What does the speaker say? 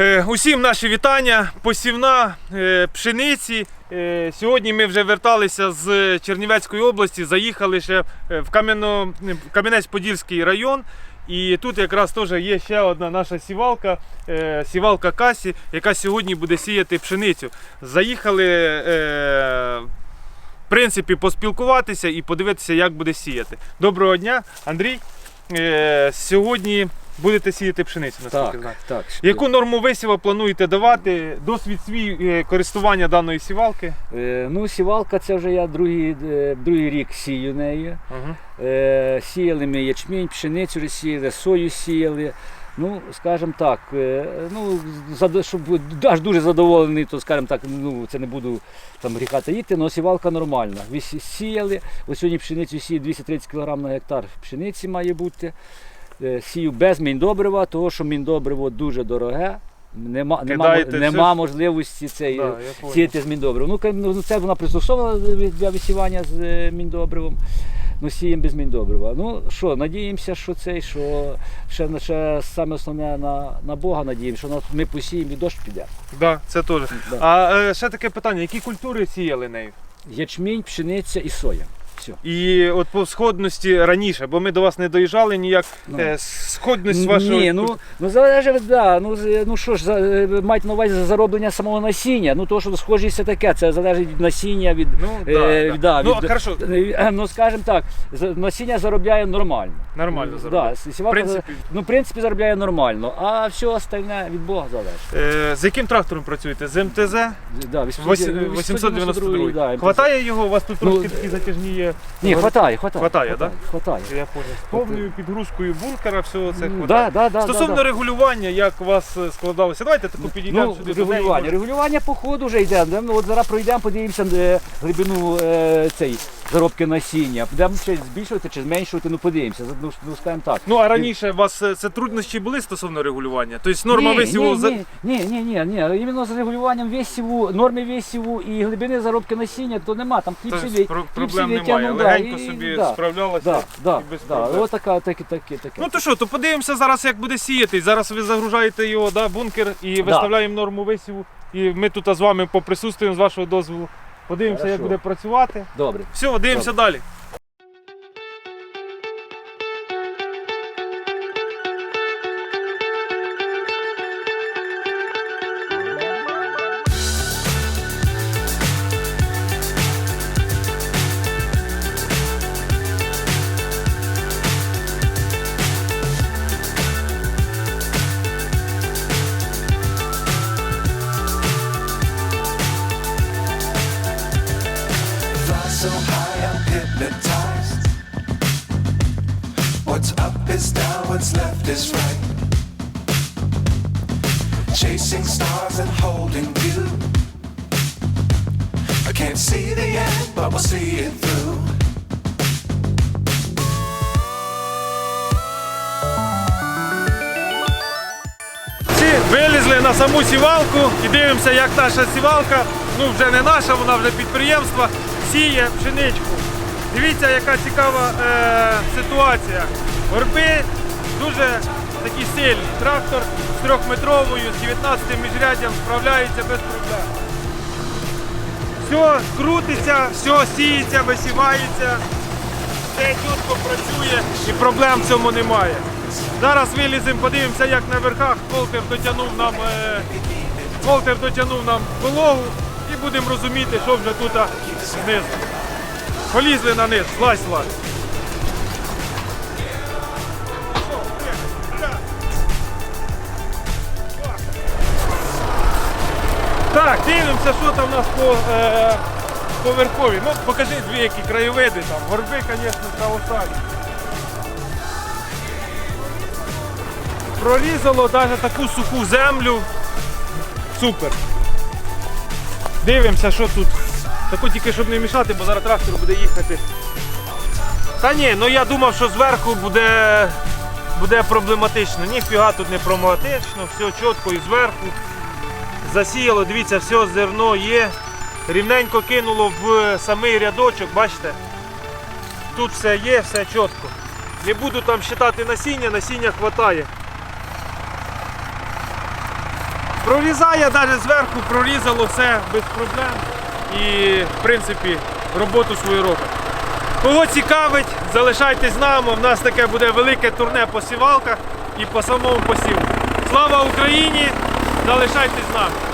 Е, Усім наші вітання. Посівна е, пшениці. Е, Сьогодні ми вже верталися з Чернівецької області, заїхали ще в Кам'янець-Подільський район. І тут якраз теж є ще одна наша сівалка, сівалка Касі, яка сьогодні буде сіяти пшеницю. Заїхали в принципі поспілкуватися і подивитися, як буде сіяти. Доброго дня, Андрій. Сьогодні будете сіяти пшеницю, наскільки Так, знаю. так. Яку норму висіва плануєте давати? Досвід свій е, користування даної сівалки? Е, ну, сівалка це вже я другий, е, другий рік сію нею. Ага. Е, сіяли ми ячмінь, пшеницю вже сіяли, сою сіяли. Ну, скажімо так, е, ну, щоб аж дуже задоволений, то скажімо так, ну, це не буду там гріха таїти, але сівалка нормальна. Ви сіяли, ось сьогодні пшеницю сіє 230 кг на гектар пшениці має бути. Е, Сію без міндобрива, того що міндобриво дуже дороге. Нема, нема, нема можливості цей, Да, сіяти з міндобривом. Ну, ну, це вона пристосована для висівання з е, міндобривом. Ну, сіємо без міндобрива. Ну що, надіємося, що цей, що ще, ще саме основне на, на Бога надіємося, що на- ми посіємо і дощ піде. Да, це теж. Да. А е, ще таке питання: які культури сіяли нею? Ячмінь, пшениця і соя. Все. І от по сходності раніше, бо ми до вас не доїжджали ніяк. Ну. Е, сходність вашого. Ні, ну, ну залежить, да, ну, з- ну що ж, за, е, мають на увазі зароблення самого насіння. Ну то, що схожість це таке, це залежить від насіння, від. Ну, е, да, да. ну від- хорошо, е, Ну, скажімо так, за- насіння заробляє нормально. нормально заробляє. Да, В принципі, ну, в принципі, заробляє нормально, а все остальне від Бога залежить. е, з яким трактором працюєте? З МТЗ? Да, Вось- 892. да, Хватає його? У вас тут Ну, трошки такі затяжні є. Ні, хватає, хватає. Хватає, да? Хватає. Я понял. З повною підгрузкою бункера, всього це Ну, хватає. да, да, да, Стосовно да, да. регулювання, як у вас е, складалося? Давайте таку підійдемо Ну, сюди. регулювання. Регулювання по ходу вже йде. Ну, от зараз пройдемо, подивимося е, глибину е, цей, заробки насіння. Будемо ще збільшувати чи зменшувати, ну подивимося. Ну, ну скажімо так. Ну а раніше у вас е, це труднощі були стосовно регулювання? Тобто норма ні, висіву ні, за- ні, ні, ні, ні, ні. Іменно з регулюванням весіву, норми весіву і глибини заробки насіння, то нема. Там Тобто кліпсові, про- проблем кліпсові немає. тягну, да, Легенько і- собі да, справлялася Да, да, і без да. проблем. Ось така, таке, таке, таке. Ну то що, то подивимося зараз, як буде сіяти. Зараз ви загружаєте його, да, бункер і виставляємо норму висіву. І ми тут з вами поприсутствуємо з вашого дозволу. Подивимося, як буде працювати. Добре. Все, дивимося далі. What's up is down, what's left is right. Chasing stars and holding you. I can't see the end, but we'll see it through. Вилізли на саму сівалку і дивимося, як наша сівалка, ну вже не наша, вона вже підприємства, сіє пшеничку. Дивіться, яка цікава е, ситуація. Горби дуже такі сильні. Трактор з трьохметровою, з 19 міжряддям справляється без проблем. Все крутиться, все сіється, висівається, все чітко працює і проблем в цьому немає. Зараз виліземо, подивимося, як на верхах Волтер дотягнув нам, е, Волтер дотягнув нам вологу і будемо розуміти, що вже тут знизу. Полізли на низ, злазь, злазь. Так, дивимося, що там у нас по, е, по. Ну, покажи дві які краєвиди там. Горби, звісно, колосальні. Прорізало навіть таку суху землю. Супер. Дивимося, що тут. Таку тільки щоб не мішати, бо зараз трактор буде їхати. Та ні, ну я думав, що зверху буде, буде проблематично. Ніфіга тут не проблематично, все чітко і зверху. Засіяло, дивіться, все зерно є. Рівненько кинуло в самий рядочок, бачите? Тут все є, все чітко. Не буду там считати насіння, насіння хватає. Прорізає навіть зверху, прорізало все без проблем. І в принципі роботу свою робить. Кого цікавить, залишайтесь з нами. У нас таке буде велике турне по сівалках і по самому посіву. Слава Україні! Залишайтесь з нами!